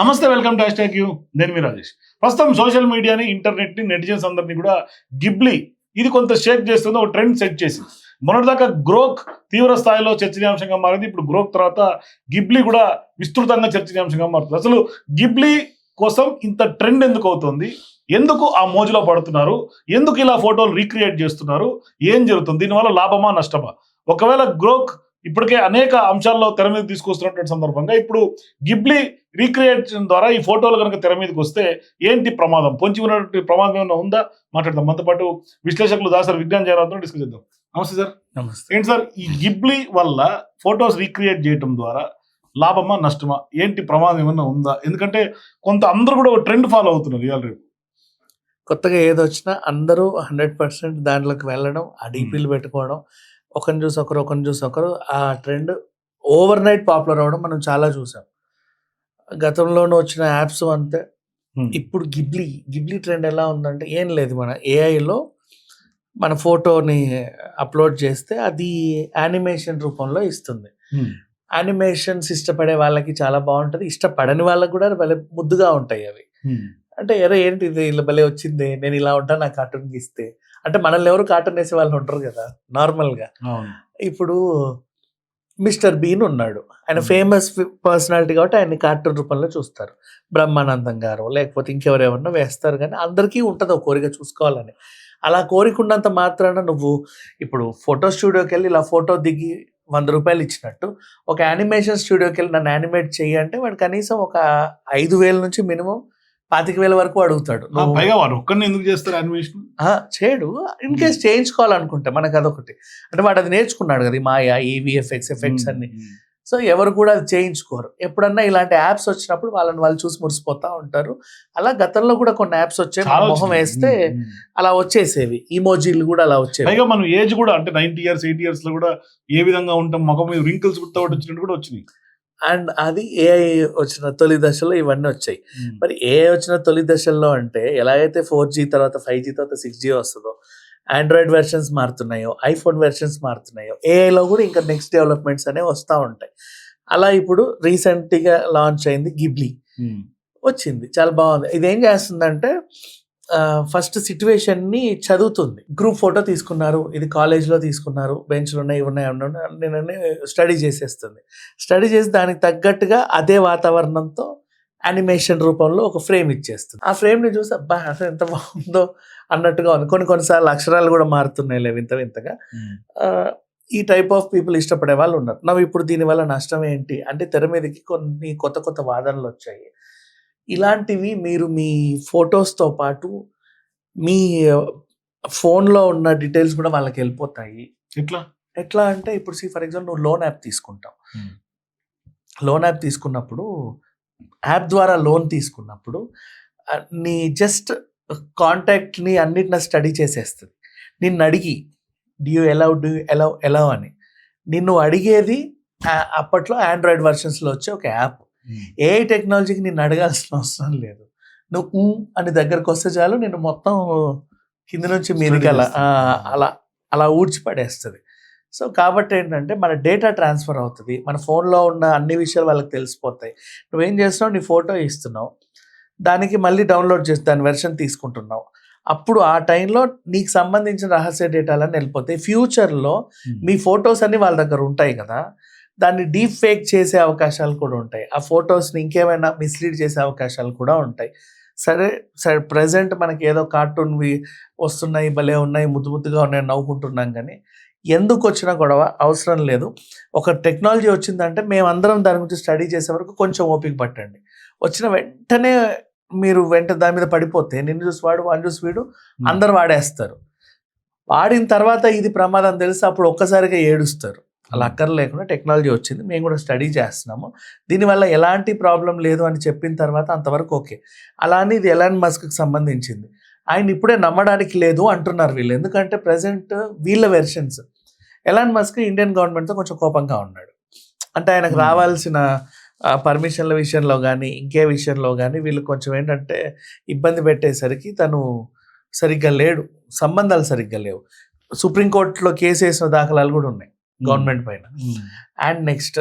నమస్తే welcome to hash you. నేను మీ రాజేష్. ప్రస్తుతం సోషల్ మీడియాని ఇంటర్నెట్ని నెటిజన్స్ అందరినీ కూడా గిబ్లీ ఇది కొంత షేక్ చేస్తుంది ఒక ట్రెండ్ సెట్ చేసింది. మొన్నటిదాకా గ్రోక్ తీవ్ర స్థాయిలో చర్చనీయాంశంగా మారింది ఇప్పుడు గ్రోక్ తర్వాత గిబ్లీ కూడా విస్తృతంగా చర్చనీయాంశంగా మారుతుంది. అసలు గిబ్లీ కోసం ఇంత ట్రెండ్ ఎందుకు అవుతుంది? ఎందుకు ఆ మోజులో పడుతున్నారు? ఎందుకు ఇలా ఫోటోలు రీక్రియేట్ చేస్తున్నారు? ఏం జరుగుతుంది? దీనివల్ల లాభమా నష్టమా? ఒకవేళ గ్రోక్ ఇప్పటికే అనేక అంశాల్లో తెర మీద తీసుకొస్తున్నటువంటి సందర్భంగా ఇప్పుడు గిబ్లీ రీక్రియేషన్ ద్వారా ఈ ఫోటోలు కనుక తెర మీదకి వస్తే ఏంటి ప్రమాదం? పొంచి ఉన్నటువంటి ప్రమాదం ఏమైనా ఉందా? మాట్లాడదాం. మనతో పాటు విశ్లేషకులు దాసరి విజ్ఞాన్ జయరావుతో డిస్కస్ చేద్దాం. నమస్తే సార్. నమస్తే. ఏంటి సార్ ఈ గిబ్లీ వల్ల ఫొటోస్ రీక్రియేట్ చేయటం ద్వారా లాభమా నష్టమా? ఏంటి ప్రమాదం ఏమన్నా ఉందా? ఎందుకంటే కొంత అందరూ కూడా ఒక ట్రెండ్ ఫాలో అవుతున్నారు ఇవాళ రేపు. కొత్తగా ఏది వచ్చినా అందరూ హండ్రెడ్ పర్సెంట్ దాంట్లోకి వెళ్ళడం ఆ డీపీలు పెట్టుకోవడం ఒకరిని చూసి ఒకరు ఒకరిని చూసి ఒకరు ఆ ట్రెండ్ ఓవర్ నైట్ పాపులర్ అవ్వడం మనం చాలా చూసాం గతంలోనూ వచ్చిన యాప్స్ అంతే. ఇప్పుడు గిబ్లీ గిబ్లీ ట్రెండ్ ఎలా ఉందంటే ఏం లేదు మన ఏఐలో మన ఫోటోని అప్లోడ్ చేస్తే అది యానిమేషన్ రూపంలో ఇస్తుంది. యానిమేషన్స్ ఇష్టపడే వాళ్ళకి చాలా బాగుంటుంది ఇష్టపడని వాళ్ళకి కూడా భలే ముద్దుగా ఉంటాయి అవి. అంటే ఎరే ఏంటి ఇది ఇలా భలే వచ్చింది నేను ఇలా ఉంటా నా కార్టూన్ గీస్తే అంటే మనల్ని ఎవరు కార్టూన్ వేసే వాళ్ళు ఉంటారు కదా నార్మల్గా ఇప్పుడు మిస్టర్ బీన్ ఉన్నాడు. ఆయన. ఫేమస్ పర్సనాలిటీ కాబట్టి ఆయన కార్టూన్ రూపంలో చూస్తారు. బ్రహ్మానందం గారు లేకపోతే ఇంకెవరెవరన్నా వేస్తారు కానీ అందరికీ ఉంటుంది ఒక కోరిక చూసుకోవాలని. అలా కోరిక ఉన్నంత మాత్రాన నువ్వు ఇప్పుడు ఫోటో స్టూడియోకి వెళ్ళి ఇలా ఫోటో దిగి వంద రూపాయలు ఇచ్చినట్టు ఒక యానిమేషన్ స్టూడియోకి వెళ్ళి నన్ను యానిమేట్ చెయ్యి అంటే వాడు కనీసం ఒక ఐదు వేల నుంచి మినిమం పాతిక వేల వరకు అడుగుతాడు. పైగా వాడు ఒక్కరిని ఎందుకు చేస్తారు చేయడు. ఇన్ కేస్ చేయించుకోవాలనుకుంటే మనకు అదొకటి. అంటే వాడు అది నేర్చుకున్నాడు కదా మాయా ఈ విఎఫ్ఎక్స్ ఎఫెక్ట్స్ అన్ని. సో ఎవరు కూడా అది చేయించుకోరు. ఎప్పుడన్నా ఇలాంటి యాప్స్ వచ్చినప్పుడు వాళ్ళని వాళ్ళు చూసి మురిసిపోతా ఉంటారు. అలా గతంలో కూడా కొన్ని యాప్స్ వచ్చాయి. మన మొహం వేస్తే అలా వచ్చేసేవి. ఈమోజీలు కూడా అలా వచ్చేవి. పైగా మనం ఏజ్ కూడా అంటే నైన్టీ ఇయర్స్ ఎయిటీ ఇయర్స్లో కూడా ఏ విధంగా ఉంటాం ముఖం మీద రింకిల్స్ గుర్తా వచ్చినట్టు కూడా వచ్చినాయి. అండ్ అది ఏఐ వచ్చిన తొలి దశలో ఇవన్నీ వచ్చాయి. మరి ఏ వచ్చిన తొలి దశల్లో అంటే ఎలాగైతే ఫోర్ జీ తర్వాత ఫైవ్ జీ తర్వాత సిక్స్ జీ వస్తుందో ఆండ్రాయిడ్ వెర్షన్స్ మారుతున్నాయో ఐఫోన్ వెర్షన్స్ మారుతున్నాయో ఏఐలో కూడా ఇంకా నెక్స్ట్ డెవలప్మెంట్స్ అనేవి వస్తూ ఉంటాయి. అలా ఇప్పుడు రీసెంట్గా లాంచ్ అయింది గిబ్లీ వచ్చింది. చాలా బాగుంది. ఇది ఏం చేస్తుందంటే ఫస్ట్ సిచ్యువేషన్ని చదువుతుంది. గ్రూప్ ఫోటో తీసుకున్నారు. ఇది కాలేజ్లో తీసుకున్నారు. బెంచ్లు ఉన్నాయి ఉన్నాయి నేను స్టడీ చేసేస్తుంది. స్టడీ చేసి దానికి తగ్గట్టుగా అదే వాతావరణంతో యానిమేషన్ రూపంలో ఒక ఫ్రేమ్ ఇచ్చేస్తుంది. ఆ ఫ్రేమ్ని చూసి అబ్బా అసలు ఎంత బాగుందో అన్నట్టుగా ఉంది. కొన్ని కొన్నిసార్లు అక్షరాలు కూడా మారుతున్నాయి లేవు వింత వింతగా. ఈ టైప్ ఆఫ్ పీపుల్ ఇష్టపడే వాళ్ళు ఉన్నారు. నవ్వు ఇప్పుడు దీనివల్ల నష్టం ఏంటి? అంటే తెర మీదకి కొన్ని కొత్త కొత్త వాదనలు వచ్చాయి. ఇలాంటివి మీరు మీ ఫొటోస్తో పాటు మీ ఫోన్లో ఉన్న డీటెయిల్స్ కూడా వాళ్ళకి వెళ్ళిపోతాయి. ఎట్లా? ఎట్లా అంటే ఇప్పుడు సి ఫర్ ఎగ్జాంపుల్ నువ్వు లోన్ యాప్ తీసుకుంటావు. లోన్ యాప్ తీసుకున్నప్పుడు యాప్ ద్వారా లోన్ తీసుకున్నప్పుడు నీ జస్ట్ కాంటాక్ట్ని అన్నిటిని స్టడీ చేసేస్తుంది. నిన్ను అడిగి డ్యూ ఎలా డూ ఎలా ఎలా అని. నిన్ను అడిగేది అప్పట్లో ఆండ్రాయిడ్ వర్షన్స్లో వచ్చే ఒక యాప్. ఏ టెక్నాలజీకి నిన్ను అడగాల్సిన అవసరం లేదు. నువ్వు అని దగ్గరకు వస్తే చాలు నేను మొత్తం కింద నుంచి మీదకి అలా అలా అలా ఊడ్చిపడేస్తుంది. సో కాబట్టి ఏంటంటే మన డేటా ట్రాన్స్ఫర్ అవుతుంది. మన ఫోన్లో ఉన్న అన్ని విషయాలు వాళ్ళకి తెలిసిపోతాయి. నువ్వేం చేస్తున్నావు? నీ ఫోటో ఇస్తున్నావు. దానికి మళ్ళీ డౌన్లోడ్ చేసి దాని వెర్షన్ తీసుకుంటున్నావు. అప్పుడు ఆ టైంలో నీకు సంబంధించిన రహస్య డేటాలన్నీ వెళ్ళిపోతాయి. ఫ్యూచర్లో మీ ఫొటోస్ అన్ని వాళ్ళ దగ్గర ఉంటాయి కదా. దాన్ని డీప్ ఫేక్ చేసే అవకాశాలు కూడా ఉంటాయి. ఆ ఫొటోస్ని ఇంకేమైనా మిస్లీడ్ చేసే అవకాశాలు కూడా ఉంటాయి. సరే సరే ప్రజెంట్ మనకి ఏదో కార్టూన్వి వస్తున్నాయి భలే ఉన్నాయి ముద్దు ముద్దుగా ఉన్నాయి నవ్వుకుంటున్నాం కానీ ఎందుకు వచ్చిన గొడవ అవసరం లేదు. ఒక టెక్నాలజీ వచ్చిందంటే మేమందరం దాని గురించి స్టడీ చేసే వరకు కొంచెం ఓపిక పట్టండి. వచ్చిన వెంటనే మీరు వెంట దాని మీద పడిపోతే నిన్ను చూసి వాడు వాడిని చూసి వీడు అందరు వాడేస్తారు. వాడిన తర్వాత ఇది ప్రమాదం తెలిసి? అప్పుడు ఒక్కసారిగా ఏడుస్తారు. అలా అక్కర్లేకుండా టెక్నాలజీ వచ్చింది. మేము కూడా స్టడీ చేస్తున్నాము. దీనివల్ల ఎలాంటి ప్రాబ్లం లేదు అని చెప్పిన తర్వాత అంతవరకు ఓకే. అలానే ఇది ఎలాన్ మస్క్కి సంబంధించింది. ఆయన ఇప్పుడే నమ్మడానికి లేదు అంటున్నారు వీళ్ళు. ఎందుకంటే ప్రజెంట్ వీళ్ళ వెర్షన్స్. ఎలాన్ మస్క్ ఇండియన్ గవర్నమెంట్తో కొంచెం కోపంగా ఉన్నాడు. అంటే ఆయనకు. రావాల్సిన పర్మిషన్ల విషయంలో కానీ ఇంకే విషయంలో కానీ వీళ్ళు కొంచెం ఏంటంటే ఇబ్బంది పెట్టేసరికి తను సరిగ్గా లేడు. సంబంధాలు సరిగ్గా లేవు. సుప్రీంకోర్టులో కేసు వేసిన దాఖలాలు కూడా ఉన్నాయి. గవర్నమెంట్ పైన. అండ్ నెక్స్ట్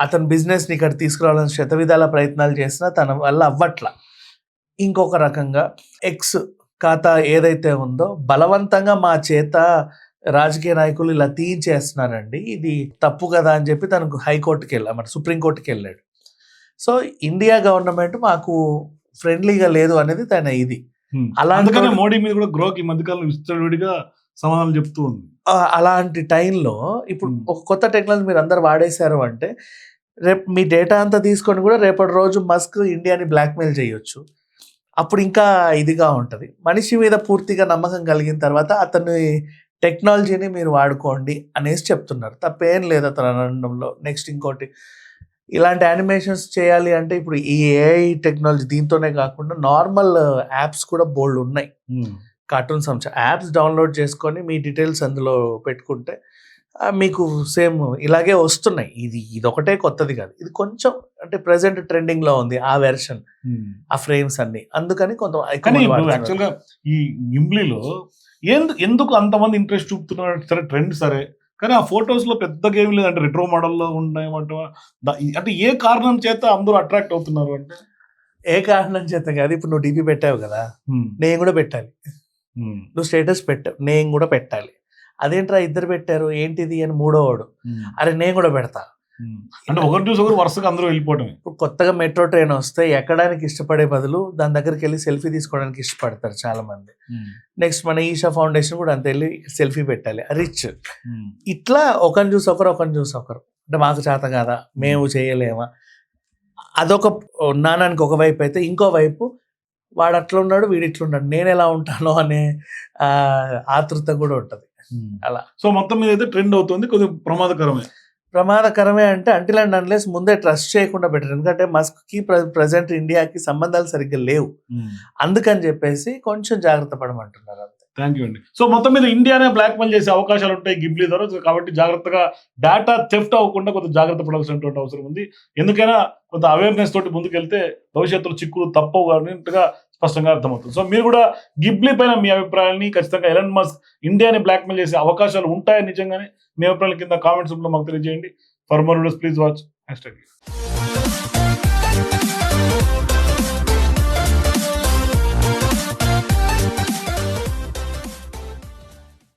అతని బిజినెస్ని ఇక్కడ తీసుకురావాలని శతవిధాల ప్రయత్నాలు చేసినా తన వల్ల అవ్వట్ల. ఇంకొక రకంగా ఎక్స్ ఖాతా ఏదైతే ఉందో బలవంతంగా మా చేత రాజకీయ నాయకులు ఇలా తీయించేస్తున్నారండి ఇది తప్పు కదా అని చెప్పి తనకు హైకోర్టుకి వెళ్ళా మన సుప్రీంకోర్టుకి వెళ్ళాడు. సో ఇండియా గవర్నమెంట్ మాకు ఫ్రెండ్లీగా లేదు అనేది తన ఇది. వాడు- మోడీ మీద కూడా గ్రోక్ మధ్యకాలంలో విస్తృడిగా సమాధానం చెప్తూ ఉంది. అలాంటి టైంలో ఇప్పుడు. ఒక కొత్త టెక్నాలజీ మీరు అందరు వాడేశారు అంటే రేపు మీ డేటా అంతా తీసుకొని కూడా రేపటి రోజు మస్క్ ఇండియాని బ్లాక్మెయిల్ చేయొచ్చు. అప్పుడు ఇంకా ఇదిగా ఉంటుంది. మనిషి మీద పూర్తిగా నమ్మకం కలిగిన తర్వాత అతని టెక్నాలజీని మీరు వాడుకోండి అనేసి చెప్తున్నారు. తప్పేం లేదు అతను అనడంలో. నెక్స్ట్ ఇంకోటి ఇలాంటి యానిమేషన్స్ చేయాలి అంటే ఇప్పుడు ఈ ఏఐ టెక్నాలజీ దీంతోనే కాకుండా నార్మల్ యాప్స్ కూడా బోల్డ్ ఉన్నాయి. కార్టూన్ సంస్థ యాప్స్ డౌన్లోడ్ చేసుకొని మీ డీటెయిల్స్ అందులో పెట్టుకుంటే మీకు సేమ్ ఇలాగే వస్తున్నాయి. ఇది ఇది ఒకటే కొత్తది కాదు. ఇది కొంచెం అంటే ప్రెసెంట్ ట్రెండింగ్లో ఉంది ఆ వెర్షన్ ఆ ఫ్రేమ్స్ అన్ని. అందుకని కొంత. యాక్చువల్గా ఈ గిమ్లీలో ఎందుకు అంతమంది ఇంట్రెస్ట్ చూపుతున్నారు? సరే ట్రెండ్ సరే. కానీ ఆ ఫొటోస్లో పెద్దగా ఏమి లేదంటే రిట్రో మోడల్లో ఉన్నాయమంటే అంటే ఏ కారణం చేత అందరూ అట్రాక్ట్ అవుతున్నారు అంటే? ఏ కారణం చేత కాదు. ఇప్పుడు నువ్వు డీపీ పెట్టావు కదా. నేను కూడా పెట్టాలి. నువ్వు స్టేటస్ పెట్టావు నేను కూడా పెట్టాలి. అదేంట్రా ఇద్దరు పెట్టారు? ఏంటిది? అని మూడోవాడు. అరే నేను కూడా పెడతా. అంటే ఒకరి చూసి ఒకరు వరుసగా అందరూ వెళ్ళిపోవటమే. ఇప్పుడు కొత్తగా మెట్రో ట్రైన్ వస్తే ఎక్కడానికి ఇష్టపడే బదులు దాని దగ్గరికి వెళ్ళి సెల్ఫీ తీసుకోవడానికి ఇష్టపడతారు చాలా మంది నెక్స్ట్ మన ఈషా ఫౌండేషన్ కూడా అంత వెళ్ళి సెల్ఫీ పెట్టాలి. రిచ్. ఇట్లా ఒకరిని చూసి ఒకరు ఒకరిని చూసి ఒకరు. అంటే మాకు చేత కాదా? మేము చేయలేమా? అదొక నానానికి ఒక వైపు అయితే ఇంకో వైపు వాడు అట్లా ఉన్నాడు వీడు ఇట్లా ఉన్నాడు. నేను ఎలా ఉంటానో అనే ఆతృత కూడా ఉంటుంది. అలా. సో మొత్తం మీద అయితే ట్రెండ్ అవుతుంది కొద్దిగా ప్రమాదకరమే. ప్రమాదకరమే అంటే అంటిల్ అండ్ అన్లెస్ ముందే ట్రస్ట్ చేయకుండా పెట్టారు ఎందుకంటే మస్క్కి ప్రజెంట్ ఇండియాకి సంబంధాలు సరిగ్గా లేవు. అందుకని చెప్పేసి కొంచెం జాగ్రత్త పడమంటున్నారు. థ్యాంక్ యూ అండి. సో మొత్తం మీద ఇండియానే బ్లాక్ మెయిల్ చేసే అవకాశాలు ఉంటాయి గిబ్లీ ద్వారా. సో కాబట్టి జాగ్రత్తగా డేటా థెఫ్ట్ అవ్వకుండా కొంత జాగ్రత్త పడాల్సినటువంటి అవసరం ఉంది. ఎందుకైనా కొంత అవేర్నెస్ తోటి ముందుకెళ్తే భవిష్యత్తులో చిక్కులు తప్పవు అన్నట్టుగా స్పష్టంగా అర్థమవుతుంది. సో మీరు కూడా గిబ్లీ పైన మీ అభిప్రాయాన్ని ఖచ్చితంగా ఎలన్ మస్క్ ఇండియాని బ్లాక్ మెయిల్ చేసే అవకాశాలు ఉంటాయని నిజంగానే? మీ అభిప్రాయాల కింద కామెంట్స్లో మాకు తెలియజేయండి. For more videos please watch hash